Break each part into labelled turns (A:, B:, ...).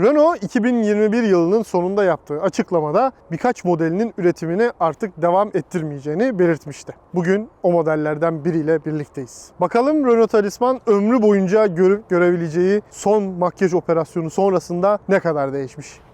A: Renault 2021 yılının sonunda yaptığı açıklamada birkaç modelinin üretimini artık devam ettirmeyeceğini belirtmişti. Bugün o modellerden biriyle birlikteyiz. Bakalım Renault Talisman ömrü boyunca görüp görebileceği son makyaj operasyonu sonrasında ne kadar değişmiş?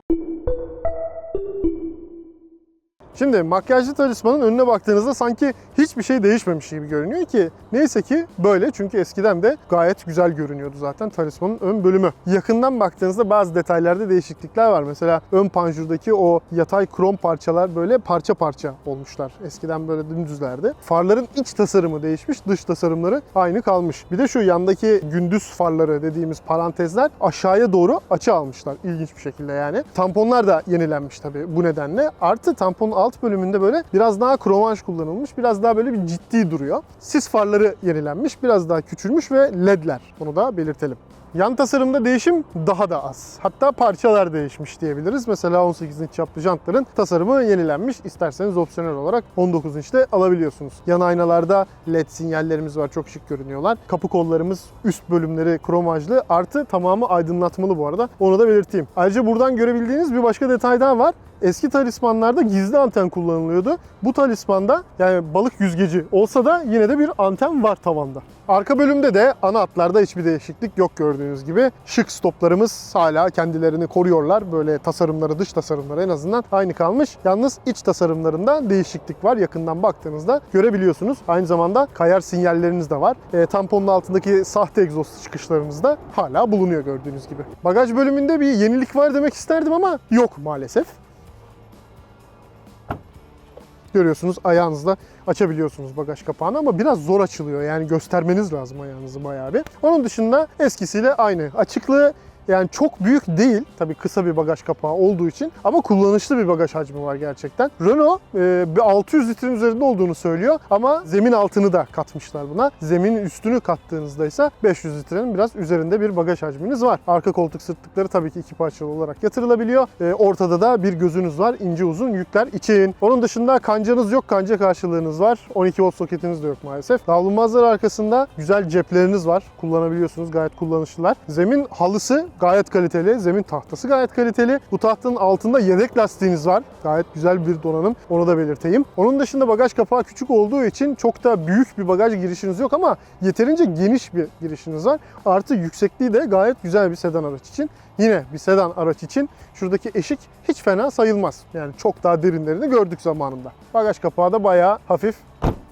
A: Şimdi makyajlı talismanın önüne baktığınızda sanki hiçbir şey değişmemiş gibi görünüyor ki neyse ki böyle çünkü eskiden de gayet güzel görünüyordu zaten talismanın ön bölümü. Yakından baktığınızda bazı detaylarda değişiklikler var. Mesela ön panjurdaki o yatay krom parçalar böyle parça parça olmuşlar. Eskiden böyle dümdüzlerdi. Farların iç tasarımı değişmiş, dış tasarımları aynı kalmış. Bir de şu yandaki gündüz farları dediğimiz parantezler aşağıya doğru açı almışlar ilginç bir şekilde yani. Tamponlar da yenilenmiş tabii bu nedenle. Artı tamponun alt bölümünde böyle biraz daha kromaj kullanılmış. Biraz daha böyle bir ciddi duruyor. Sis farları yenilenmiş. Biraz daha küçülmüş ve ledler. Bunu da belirtelim. Yan tasarımda değişim daha da az. Hatta parçalar değişmiş diyebiliriz. Mesela 18 inç çaplı jantların tasarımı yenilenmiş. İsterseniz opsiyonel olarak 19 inçte alabiliyorsunuz. Yan aynalarda led sinyallerimiz var. Çok şık görünüyorlar. Kapı kollarımız üst bölümleri kromajlı. Artı tamamı aydınlatmalı bu arada. Onu da belirteyim. Ayrıca buradan görebildiğiniz bir başka detay daha var. Eski talismanlarda gizli anten kullanılıyordu. Bu talismanda yani balık yüzgeci olsa da yine de bir anten var tavanda. Arka bölümde de ana hatlarda hiçbir değişiklik yok gördüğünüz gibi. Şık stoplarımız hala kendilerini koruyorlar. Böyle tasarımları, dış tasarımları en azından aynı kalmış. Yalnız iç tasarımlarında değişiklik var. Yakından baktığınızda görebiliyorsunuz. Aynı zamanda kayar sinyalleriniz de var. E, tamponun altındaki sahte egzoz çıkışlarımız da hala bulunuyor gördüğünüz gibi. Bagaj bölümünde bir yenilik var demek isterdim ama yok maalesef. Görüyorsunuz ayağınızla açabiliyorsunuz bagaj kapağını ama biraz zor açılıyor. Yani göstermeniz lazım ayağınızı bayağı bir. Onun dışında eskisiyle aynı. Açıklığı yani çok büyük değil. Tabii kısa bir bagaj kapağı olduğu için ama kullanışlı bir bagaj hacmi var gerçekten. Renault e, bir 600 litrenin üzerinde olduğunu söylüyor ama zemin altını da katmışlar buna. Zeminin üstünü kattığınızda ise 500 litrenin biraz üzerinde bir bagaj hacminiz var. Arka koltuk sırtlıkları tabii ki iki parçalı olarak yatırılabiliyor. E, ortada da bir gözünüz var. ince uzun yükler için. Onun dışında kancanız yok. Kanca karşılığınız var. 12 volt soketiniz de yok maalesef. Davlumbazlar arkasında güzel cepleriniz var. Kullanabiliyorsunuz. Gayet kullanışlılar. Zemin halısı gayet kaliteli. Zemin tahtası gayet kaliteli. Bu tahtanın altında yedek lastiğiniz var. Gayet güzel bir donanım. Onu da belirteyim. Onun dışında bagaj kapağı küçük olduğu için çok da büyük bir bagaj girişiniz yok ama yeterince geniş bir girişiniz var. Artı yüksekliği de gayet güzel bir sedan araç için. Yine bir sedan araç için şuradaki eşik hiç fena sayılmaz. Yani çok daha derinlerini gördük zamanında. Bagaj kapağı da bayağı hafif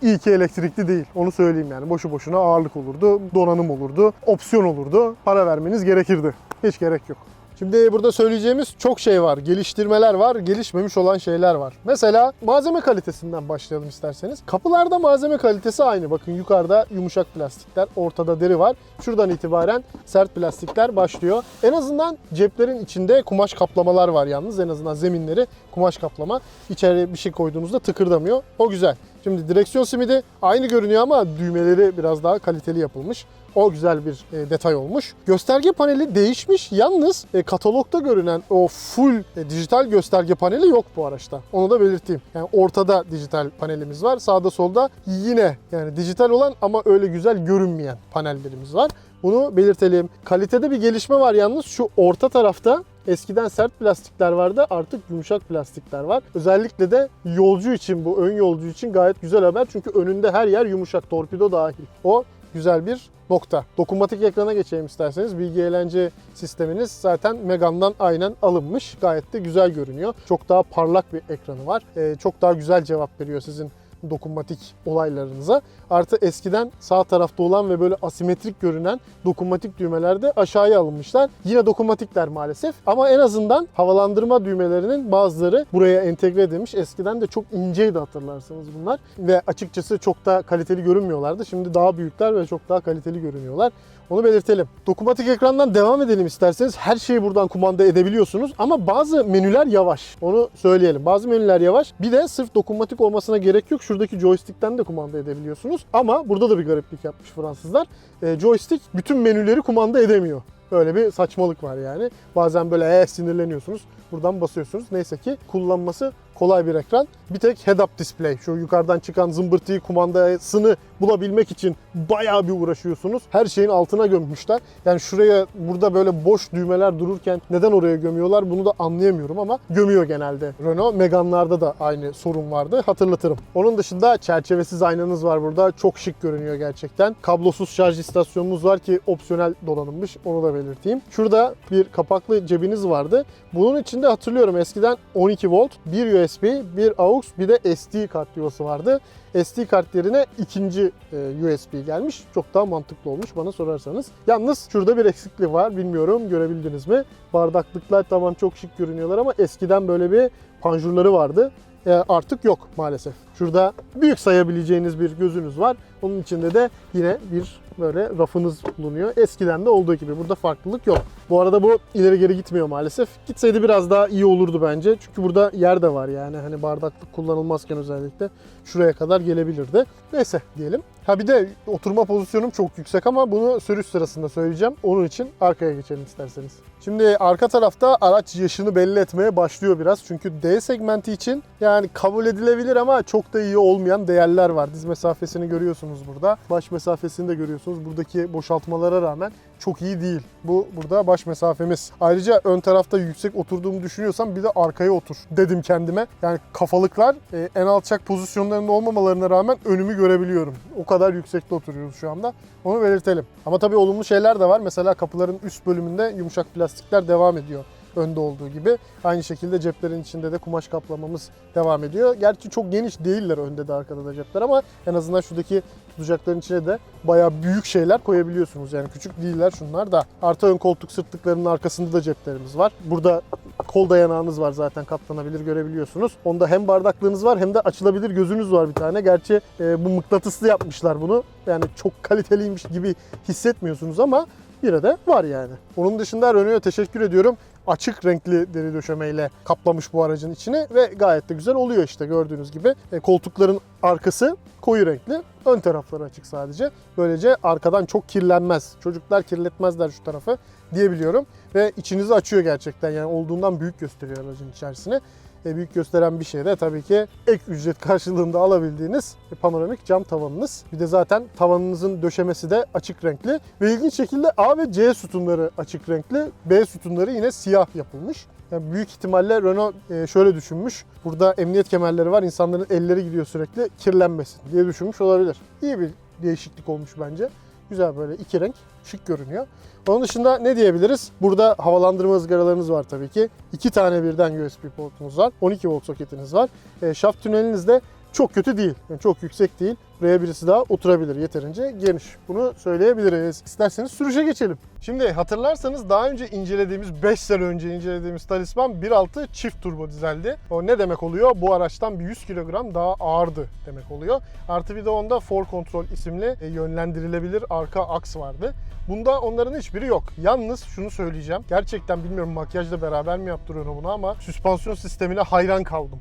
A: İyi ki elektrikli değil. Onu söyleyeyim yani. Boşu boşuna ağırlık olurdu, donanım olurdu, opsiyon olurdu. Para vermeniz gerekirdi. Hiç gerek yok. Şimdi burada söyleyeceğimiz çok şey var. Geliştirmeler var, gelişmemiş olan şeyler var. Mesela malzeme kalitesinden başlayalım isterseniz. Kapılarda malzeme kalitesi aynı. Bakın yukarıda yumuşak plastikler, ortada deri var. Şuradan itibaren sert plastikler başlıyor. En azından ceplerin içinde kumaş kaplamalar var yalnız. En azından zeminleri kumaş kaplama. İçeri bir şey koyduğunuzda tıkırdamıyor. O güzel. Şimdi direksiyon simidi aynı görünüyor ama düğmeleri biraz daha kaliteli yapılmış. O güzel bir e, detay olmuş. Gösterge paneli değişmiş. Yalnız e, katalogda görünen o full e, dijital gösterge paneli yok bu araçta. Onu da belirteyim. Yani ortada dijital panelimiz var. Sağda solda yine yani dijital olan ama öyle güzel görünmeyen panellerimiz var. Bunu belirtelim. Kalitede bir gelişme var yalnız şu orta tarafta Eskiden sert plastikler vardı artık yumuşak plastikler var. Özellikle de yolcu için bu ön yolcu için gayet güzel haber. Çünkü önünde her yer yumuşak torpido dahil. O güzel bir nokta. Dokunmatik ekrana geçelim isterseniz. Bilgi eğlence sisteminiz zaten Megane'dan aynen alınmış. Gayet de güzel görünüyor. Çok daha parlak bir ekranı var. Ee, çok daha güzel cevap veriyor sizin dokunmatik olaylarınıza. Artı eskiden sağ tarafta olan ve böyle asimetrik görünen dokunmatik düğmeler de aşağıya alınmışlar. Yine dokunmatikler maalesef ama en azından havalandırma düğmelerinin bazıları buraya entegre edilmiş. Eskiden de çok inceydi hatırlarsanız bunlar ve açıkçası çok da kaliteli görünmüyorlardı. Şimdi daha büyükler ve çok daha kaliteli görünüyorlar. Onu belirtelim. Dokunmatik ekrandan devam edelim isterseniz. Her şeyi buradan kumanda edebiliyorsunuz ama bazı menüler yavaş. Onu söyleyelim. Bazı menüler yavaş. Bir de sırf dokunmatik olmasına gerek yok. Şuradaki joystick'ten de kumanda edebiliyorsunuz. Ama burada da bir gariplik yapmış Fransızlar. E, joystick bütün menüleri kumanda edemiyor. Böyle bir saçmalık var yani. Bazen böyle ee, sinirleniyorsunuz. Buradan basıyorsunuz. Neyse ki kullanması kolay bir ekran. Bir tek head-up display. Şu yukarıdan çıkan zımbırtıyı kumandasını bulabilmek için bayağı bir uğraşıyorsunuz. Her şeyin altına gömmüşler. Yani şuraya burada böyle boş düğmeler dururken neden oraya gömüyorlar bunu da anlayamıyorum ama gömüyor genelde. Renault Megane'larda da aynı sorun vardı. Hatırlatırım. Onun dışında çerçevesiz aynanız var burada. Çok şık görünüyor gerçekten. Kablosuz şarj istasyonumuz var ki opsiyonel donanımmış. Onu da belirteyim. Şurada bir kapaklı cebiniz vardı. Bunun içinde hatırlıyorum eskiden 12 volt, bir USB, bir AUX, bir de SD kart yuvası vardı. SD kart yerine ikinci e, USB gelmiş. Çok daha mantıklı olmuş bana sorarsanız. Yalnız şurada bir eksiklik var. Bilmiyorum görebildiniz mi? Bardaklıklar tamam çok şık görünüyorlar ama eskiden böyle bir panjurları vardı. E, artık yok maalesef. Şurada büyük sayabileceğiniz bir gözünüz var. Onun içinde de yine bir böyle rafınız bulunuyor. Eskiden de olduğu gibi. Burada farklılık yok. Bu arada bu ileri geri gitmiyor maalesef. Gitseydi biraz daha iyi olurdu bence. Çünkü burada yer de var yani. Hani bardaklık kullanılmazken özellikle şuraya kadar gelebilirdi. Neyse diyelim. Ha bir de oturma pozisyonum çok yüksek ama bunu sürüş sırasında söyleyeceğim. Onun için arkaya geçelim isterseniz. Şimdi arka tarafta araç yaşını belli etmeye başlıyor biraz. Çünkü D segmenti için yani kabul edilebilir ama çok da iyi olmayan değerler var. Diz mesafesini görüyorsunuz burada. Baş mesafesini de görüyorsunuz. Buradaki boşaltmalara rağmen çok iyi değil. Bu burada baş mesafemiz. Ayrıca ön tarafta yüksek oturduğumu düşünüyorsam bir de arkaya otur dedim kendime. Yani kafalıklar e, en alçak pozisyonlarında olmamalarına rağmen önümü görebiliyorum. O kadar yüksekte oturuyoruz şu anda. Onu belirtelim. Ama tabii olumlu şeyler de var. Mesela kapıların üst bölümünde yumuşak plastikler devam ediyor önde olduğu gibi. Aynı şekilde ceplerin içinde de kumaş kaplamamız devam ediyor. Gerçi çok geniş değiller önde de arkada da cepler ama en azından şuradaki tutacakların içine de bayağı büyük şeyler koyabiliyorsunuz. Yani küçük değiller şunlar da. Artı ön koltuk sırtlıklarının arkasında da ceplerimiz var. Burada kol dayanağınız var zaten katlanabilir görebiliyorsunuz. Onda hem bardaklığınız var hem de açılabilir gözünüz var bir tane. Gerçi e, bu mıknatıslı yapmışlar bunu. Yani çok kaliteliymiş gibi hissetmiyorsunuz ama yine de var yani. Onun dışında Renault'a teşekkür ediyorum. Açık renkli deri döşemeyle kaplamış bu aracın içini ve gayet de güzel oluyor işte gördüğünüz gibi. E, koltukların arkası koyu renkli, ön tarafları açık sadece. Böylece arkadan çok kirlenmez. Çocuklar kirletmezler şu tarafı diyebiliyorum. Ve içinizi açıyor gerçekten yani olduğundan büyük gösteriyor aracın içerisini. Büyük gösteren bir şey de tabii ki ek ücret karşılığında alabildiğiniz panoramik cam tavanınız. Bir de zaten tavanınızın döşemesi de açık renkli. Ve ilginç şekilde A ve C sütunları açık renkli. B sütunları yine siyah yapılmış. Yani büyük ihtimalle Renault e, şöyle düşünmüş. Burada emniyet kemerleri var. insanların elleri gidiyor sürekli kirlenmesin diye düşünmüş olabilir. İyi bir değişiklik olmuş bence. Güzel böyle iki renk şık görünüyor. Onun dışında ne diyebiliriz? Burada havalandırma ızgaralarınız var tabii ki. İki tane birden USB portunuz var. 12 volt soketiniz var. E, şaft tüneliniz de çok kötü değil. Yani çok yüksek değil. Buraya birisi daha oturabilir. Yeterince geniş. Bunu söyleyebiliriz. İsterseniz sürüşe geçelim. Şimdi hatırlarsanız daha önce incelediğimiz 5 sene önce incelediğimiz Talisman 1.6 çift turbo dizeldi. O ne demek oluyor? Bu araçtan bir 100 kilogram daha ağırdı demek oluyor. Artı bir de onda For Control isimli e, yönlendirilebilir arka aks vardı. Bunda onların hiçbiri yok. Yalnız şunu söyleyeceğim. Gerçekten bilmiyorum makyajla beraber mi yaptırıyor bunu ama süspansiyon sistemine hayran kaldım.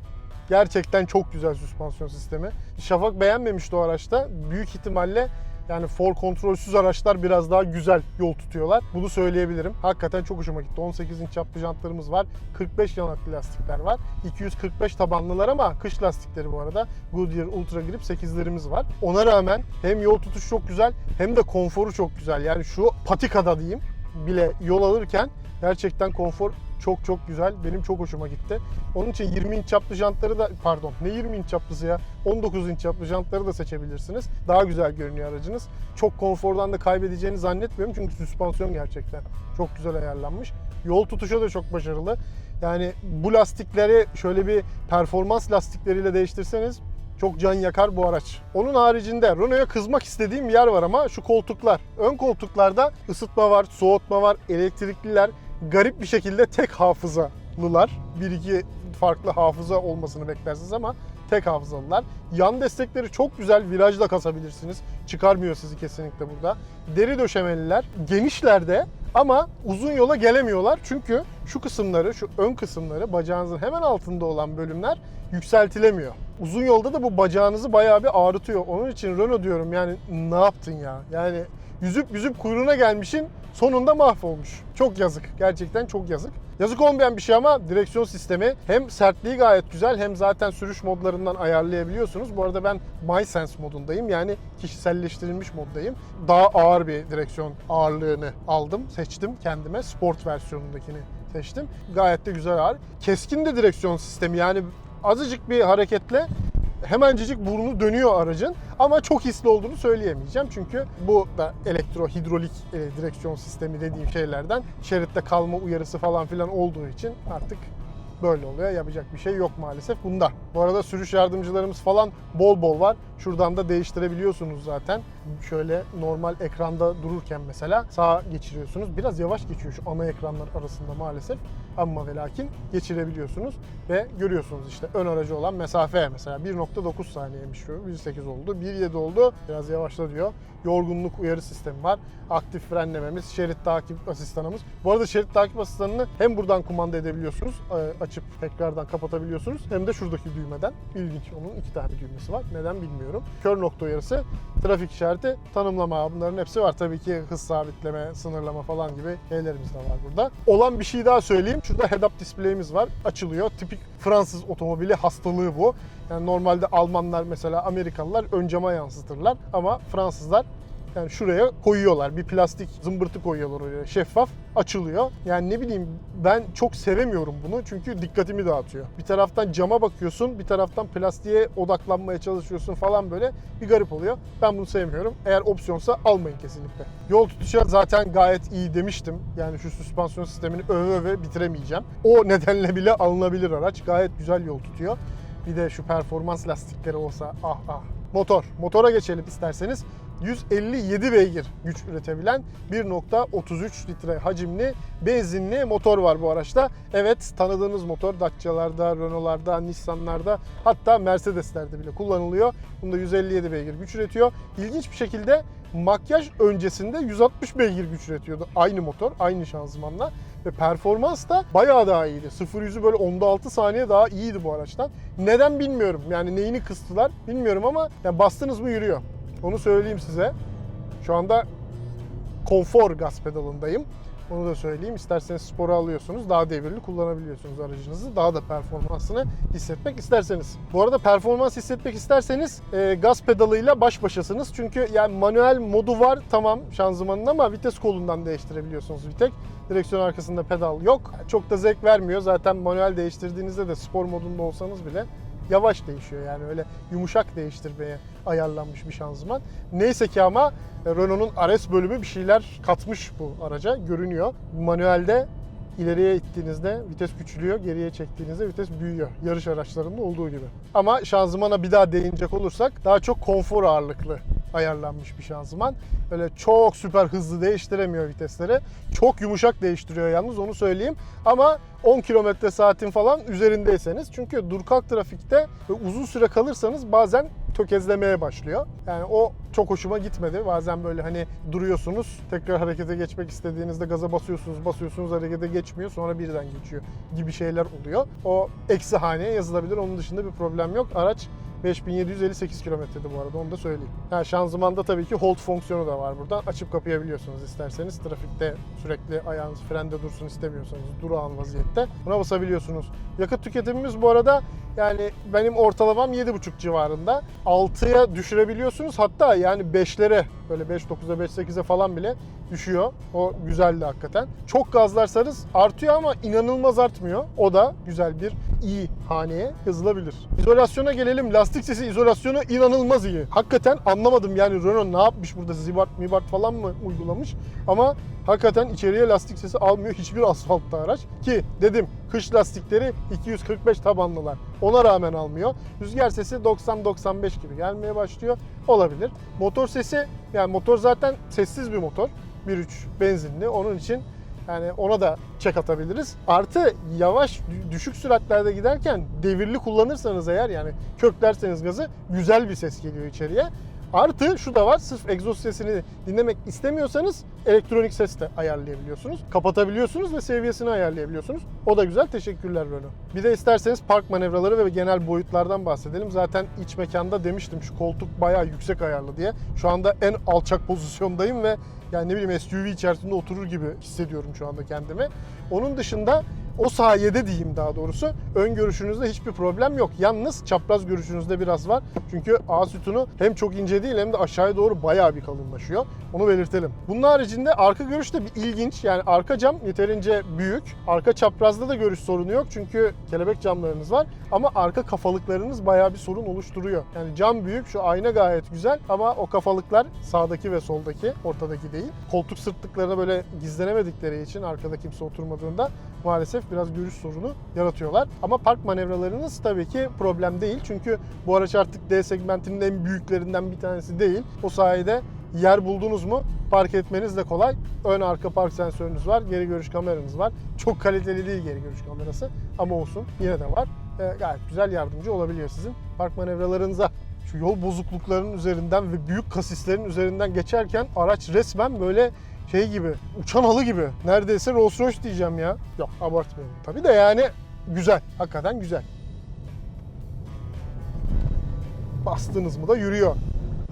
A: Gerçekten çok güzel süspansiyon sistemi. Şafak beğenmemişti o araçta. Büyük ihtimalle yani for kontrolsüz araçlar biraz daha güzel yol tutuyorlar. Bunu söyleyebilirim. Hakikaten çok hoşuma gitti. 18 inç çaplı jantlarımız var. 45 yanaklı lastikler var. 245 tabanlılar ama kış lastikleri bu arada. Goodyear Ultra Grip 8'lerimiz var. Ona rağmen hem yol tutuş çok güzel hem de konforu çok güzel. Yani şu patikada diyeyim bile yol alırken gerçekten konfor çok çok güzel. Benim çok hoşuma gitti. Onun için 20 inç çaplı jantları da pardon ne 20 inç çaplısı ya 19 inç çaplı jantları da seçebilirsiniz. Daha güzel görünüyor aracınız. Çok konfordan da kaybedeceğini zannetmiyorum çünkü süspansiyon gerçekten çok güzel ayarlanmış. Yol tutuşu da çok başarılı. Yani bu lastikleri şöyle bir performans lastikleriyle değiştirseniz çok can yakar bu araç. Onun haricinde Renault'a kızmak istediğim yer var ama şu koltuklar. Ön koltuklarda ısıtma var, soğutma var, elektrikliler. Garip bir şekilde tek hafızalılar. Bir iki farklı hafıza olmasını beklersiniz ama tek hafızalılar. Yan destekleri çok güzel virajla kasabilirsiniz. Çıkarmıyor sizi kesinlikle burada. Deri döşemeliler. Genişlerde ama uzun yola gelemiyorlar. Çünkü şu kısımları, şu ön kısımları bacağınızın hemen altında olan bölümler yükseltilemiyor. Uzun yolda da bu bacağınızı bayağı bir ağrıtıyor. Onun için Renault diyorum yani ne yaptın ya? Yani yüzüp yüzüp kuyruğuna gelmişin sonunda mahvolmuş. Çok yazık. Gerçekten çok yazık. Yazık olmayan bir şey ama direksiyon sistemi hem sertliği gayet güzel hem zaten sürüş modlarından ayarlayabiliyorsunuz. Bu arada ben MySense modundayım. Yani kişiselleştirilmiş moddayım. Daha ağır bir direksiyon ağırlığını aldım, seçtim kendime. Sport versiyonundakini seçtim. Gayet de güzel ağır. Keskin de direksiyon sistemi yani azıcık bir hareketle hemencecik burnu dönüyor aracın ama çok hisli olduğunu söyleyemeyeceğim. Çünkü bu da elektro hidrolik e, direksiyon sistemi dediğim şeylerden şeritte kalma uyarısı falan filan olduğu için artık böyle oluyor. Yapacak bir şey yok maalesef bunda. Bu arada sürüş yardımcılarımız falan bol bol var. Şuradan da değiştirebiliyorsunuz zaten. Şöyle normal ekranda dururken mesela sağa geçiriyorsunuz. Biraz yavaş geçiyor şu ana ekranlar arasında maalesef. Ama ve lakin geçirebiliyorsunuz ve görüyorsunuz işte ön aracı olan mesafe mesela 1.9 saniyeymiş şu 1.8 oldu 1.7 oldu biraz yavaşla diyor. Yorgunluk uyarı sistemi var. Aktif frenlememiz, şerit takip asistanımız. Bu arada şerit takip asistanını hem buradan kumanda edebiliyorsunuz, e, açıp tekrardan kapatabiliyorsunuz hem de şuradaki düğmeden. İlginç onun iki tane düğmesi var. Neden bilmiyorum. Kör nokta uyarısı, trafik işareti, tanımlama bunların hepsi var. Tabii ki hız sabitleme, sınırlama falan gibi şeylerimiz de var burada. Olan bir şey daha söyleyeyim. Şurada head-up display'imiz var. Açılıyor. Tipik Fransız otomobili hastalığı bu. Yani normalde Almanlar mesela Amerikalılar ön cama yansıtırlar ama Fransızlar yani şuraya koyuyorlar. Bir plastik zımbırtı koyuyorlar oraya. Şeffaf açılıyor. Yani ne bileyim ben çok sevemiyorum bunu çünkü dikkatimi dağıtıyor. Bir taraftan cama bakıyorsun, bir taraftan plastiğe odaklanmaya çalışıyorsun falan böyle bir garip oluyor. Ben bunu sevmiyorum. Eğer opsiyonsa almayın kesinlikle. Yol tutuşa zaten gayet iyi demiştim. Yani şu süspansiyon sistemini öve öve bitiremeyeceğim. O nedenle bile alınabilir araç. Gayet güzel yol tutuyor. Bir de şu performans lastikleri olsa ah ah. Motor. Motora geçelim isterseniz. 157 beygir güç üretebilen 1.33 litre hacimli benzinli motor var bu araçta. Evet tanıdığınız motor Dacia'larda, Renault'larda, Nissan'larda hatta Mercedes'lerde bile kullanılıyor. Bunda 157 beygir güç üretiyor. İlginç bir şekilde makyaj öncesinde 160 beygir güç üretiyordu. Aynı motor, aynı şanzımanla ve performans da bayağı daha iyiydi. 0-100'ü böyle 10'da 6 saniye daha iyiydi bu araçtan. Neden bilmiyorum. Yani neyini kıstılar bilmiyorum ama yani bastınız mı yürüyor. Onu söyleyeyim size. Şu anda konfor gaz pedalındayım. Onu da söyleyeyim. İsterseniz spora alıyorsunuz. Daha devirli kullanabiliyorsunuz aracınızı. Daha da performansını hissetmek isterseniz. Bu arada performans hissetmek isterseniz e, gaz pedalıyla baş başasınız. Çünkü yani manuel modu var tamam şanzımanın ama vites kolundan değiştirebiliyorsunuz bir tek. Direksiyon arkasında pedal yok. Çok da zevk vermiyor. Zaten manuel değiştirdiğinizde de spor modunda olsanız bile yavaş değişiyor yani öyle yumuşak değiştirmeye ayarlanmış bir şanzıman. Neyse ki ama Renault'un RS bölümü bir şeyler katmış bu araca görünüyor. Manuelde ileriye ittiğinizde vites küçülüyor, geriye çektiğinizde vites büyüyor. Yarış araçlarında olduğu gibi. Ama şanzımana bir daha değinecek olursak daha çok konfor ağırlıklı ayarlanmış bir şanzıman. Öyle çok süper hızlı değiştiremiyor vitesleri. Çok yumuşak değiştiriyor yalnız onu söyleyeyim. Ama 10 km saatin falan üzerindeyseniz çünkü dur kalk trafikte ve uzun süre kalırsanız bazen tökezlemeye başlıyor. Yani o çok hoşuma gitmedi. Bazen böyle hani duruyorsunuz, tekrar harekete geçmek istediğinizde gaza basıyorsunuz, basıyorsunuz harekete geçmiyor, sonra birden geçiyor gibi şeyler oluyor. O eksi haneye yazılabilir. Onun dışında bir problem yok. Araç 5758 kilometrede bu arada onu da söyleyeyim. Yani şanzımanda tabii ki hold fonksiyonu da var buradan. Açıp kapayabiliyorsunuz isterseniz. Trafikte sürekli ayağınız frende dursun istemiyorsanız durağan vaziyette buna basabiliyorsunuz. Yakıt tüketimimiz bu arada yani benim ortalamam 7,5 civarında. 6'ya düşürebiliyorsunuz. Hatta yani 5'lere böyle 5.9'a 5.8'e falan bile düşüyor. O güzeldi hakikaten. Çok gazlarsanız artıyor ama inanılmaz artmıyor. O da güzel bir iyi haneye yazılabilir. İzolasyona gelelim. Lastik sesi izolasyonu inanılmaz iyi. Hakikaten anlamadım yani Renault ne yapmış burada Zibart Mibart falan mı uygulamış ama hakikaten içeriye lastik sesi almıyor hiçbir asfaltta araç. Ki dedim kış lastikleri 245 tabanlılar. Ona rağmen almıyor. Rüzgar sesi 90-95 gibi gelmeye başlıyor. Olabilir. Motor sesi yani motor zaten sessiz bir motor. 1.3 benzinli. Onun için Yani ona da çek atabiliriz. Artı yavaş dü- düşük süratlerde giderken devirli kullanırsanız eğer yani köklerseniz gazı güzel bir ses geliyor içeriye. Artı şu da var sırf egzoz sesini dinlemek istemiyorsanız elektronik ses de ayarlayabiliyorsunuz. Kapatabiliyorsunuz ve seviyesini ayarlayabiliyorsunuz. O da güzel. Teşekkürler Renault. Bir de isterseniz park manevraları ve genel boyutlardan bahsedelim. Zaten iç mekanda demiştim şu koltuk bayağı yüksek ayarlı diye. Şu anda en alçak pozisyondayım ve yani ne bileyim SUV içerisinde oturur gibi hissediyorum şu anda kendimi. Onun dışında o sayede diyeyim daha doğrusu ön görüşünüzde hiçbir problem yok. Yalnız çapraz görüşünüzde biraz var. Çünkü A sütunu hem çok ince değil hem de aşağıya doğru bayağı bir kalınlaşıyor. Onu belirtelim. Bunun haricinde arka görüş de bir ilginç. Yani arka cam yeterince büyük. Arka çaprazda da görüş sorunu yok. Çünkü kelebek camlarınız var. Ama arka kafalıklarınız bayağı bir sorun oluşturuyor. Yani cam büyük, şu ayna gayet güzel ama o kafalıklar sağdaki ve soldaki, ortadaki değil. Koltuk sırtlıklarına böyle gizlenemedikleri için arkada kimse oturmadığında maalesef biraz görüş sorunu yaratıyorlar. Ama park manevralarınız tabii ki problem değil. Çünkü bu araç artık D segmentinin en büyüklerinden bir tanesi değil. O sayede yer buldunuz mu park etmeniz de kolay. Ön arka park sensörünüz var, geri görüş kameranız var. Çok kaliteli değil geri görüş kamerası ama olsun yine de var. Ee, gayet güzel yardımcı olabiliyor sizin park manevralarınıza. Şu yol bozukluklarının üzerinden ve büyük kasislerin üzerinden geçerken araç resmen böyle şey gibi, uçan halı gibi. Neredeyse Rolls Royce diyeceğim ya. Yok abartmayalım. Tabii de yani güzel. Hakikaten güzel. Bastınız mı da yürüyor.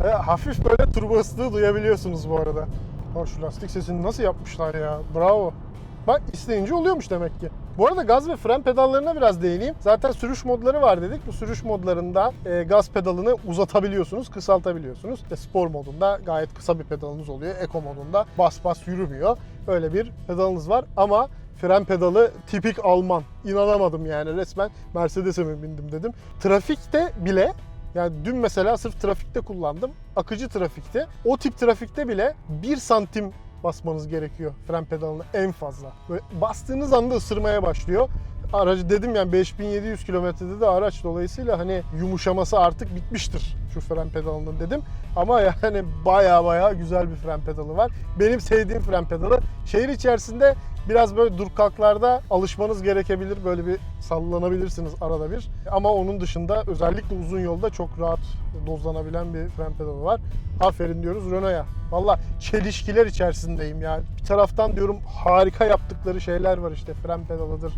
A: Ve hafif böyle turbo ıslığı duyabiliyorsunuz bu arada. Aa, şu lastik sesini nasıl yapmışlar ya. Bravo. Bak isteyince oluyormuş demek ki. Bu arada gaz ve fren pedallarına biraz değineyim. Zaten sürüş modları var dedik. Bu sürüş modlarında e, gaz pedalını uzatabiliyorsunuz, kısaltabiliyorsunuz. İşte spor modunda gayet kısa bir pedalınız oluyor. Eko modunda bas bas yürümüyor. Öyle bir pedalınız var ama fren pedalı tipik Alman. İnanamadım yani resmen Mercedes'e mi bindim dedim. Trafikte bile yani dün mesela sırf trafikte kullandım. Akıcı trafikte. O tip trafikte bile 1 santim basmanız gerekiyor fren pedalını en fazla. Böyle bastığınız anda ısırmaya başlıyor. Aracı dedim yani 5700 kilometrede de araç dolayısıyla hani yumuşaması artık bitmiştir şu fren pedalının dedim. Ama yani baya baya güzel bir fren pedalı var. Benim sevdiğim fren pedalı. Şehir içerisinde biraz böyle dur kalklarda alışmanız gerekebilir. Böyle bir sallanabilirsiniz arada bir. Ama onun dışında özellikle uzun yolda çok rahat dozlanabilen bir fren pedalı var. Aferin diyoruz Renault'a. Valla çelişkiler içerisindeyim ya. Bir taraftan diyorum harika yaptıkları şeyler var işte fren pedalıdır,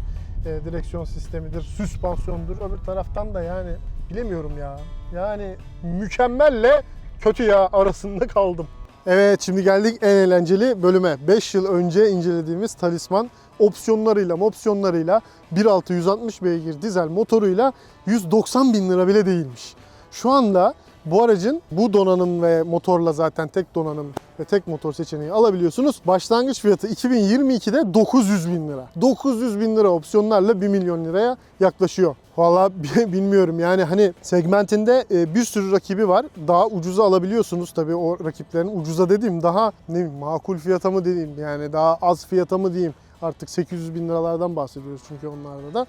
A: e, direksiyon sistemidir, süspansiyondur. Öbür taraftan da yani bilemiyorum ya. Yani mükemmelle kötü ya arasında kaldım. Evet şimdi geldik en eğlenceli bölüme. 5 yıl önce incelediğimiz talisman opsiyonlarıyla opsiyonlarıyla 1.6 160 beygir dizel motoruyla 190 bin lira bile değilmiş. Şu anda bu aracın bu donanım ve motorla zaten tek donanım ve tek motor seçeneği alabiliyorsunuz. Başlangıç fiyatı 2022'de 900 bin lira. 900 bin lira opsiyonlarla 1 milyon liraya yaklaşıyor. Valla bilmiyorum yani hani segmentinde e, bir sürü rakibi var. Daha ucuza alabiliyorsunuz tabii o rakiplerin. Ucuza dediğim daha ne bileyim makul fiyata mı diyeyim yani daha az fiyata mı diyeyim. Artık 800 bin liralardan bahsediyoruz çünkü onlarda da.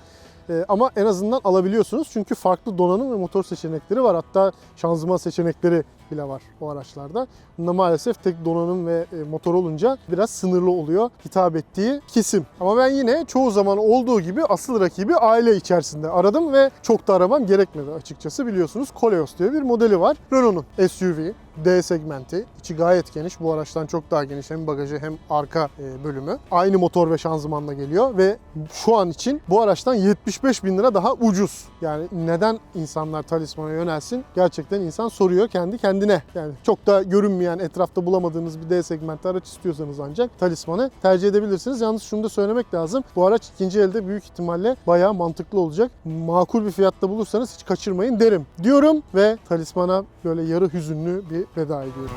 A: Ee, ama en azından alabiliyorsunuz çünkü farklı donanım ve motor seçenekleri var. Hatta şanzıman seçenekleri bile var o araçlarda. Bunda maalesef tek donanım ve e, motor olunca biraz sınırlı oluyor hitap ettiği kesim. Ama ben yine çoğu zaman olduğu gibi asıl rakibi aile içerisinde aradım ve çok da aramam gerekmedi açıkçası. Biliyorsunuz Koleos diye bir modeli var. Renault'un SUV, D segmenti. içi gayet geniş. Bu araçtan çok daha geniş. Hem bagajı hem arka e, bölümü. Aynı motor ve şanzımanla geliyor ve şu an için bu araçtan 75 bin lira daha ucuz. Yani neden insanlar talismana yönelsin? Gerçekten insan soruyor kendi kendine. Yani çok da görünmeyen, etrafta bulamadığınız bir D segmenti araç istiyorsanız ancak talismanı tercih edebilirsiniz. Yalnız şunu da söylemek lazım. Bu araç ikinci elde büyük ihtimalle bayağı mantıklı olacak. Makul bir fiyatta bulursanız hiç kaçırmayın derim. Diyorum ve talismana böyle yarı hüzünlü bir veda ediyorum.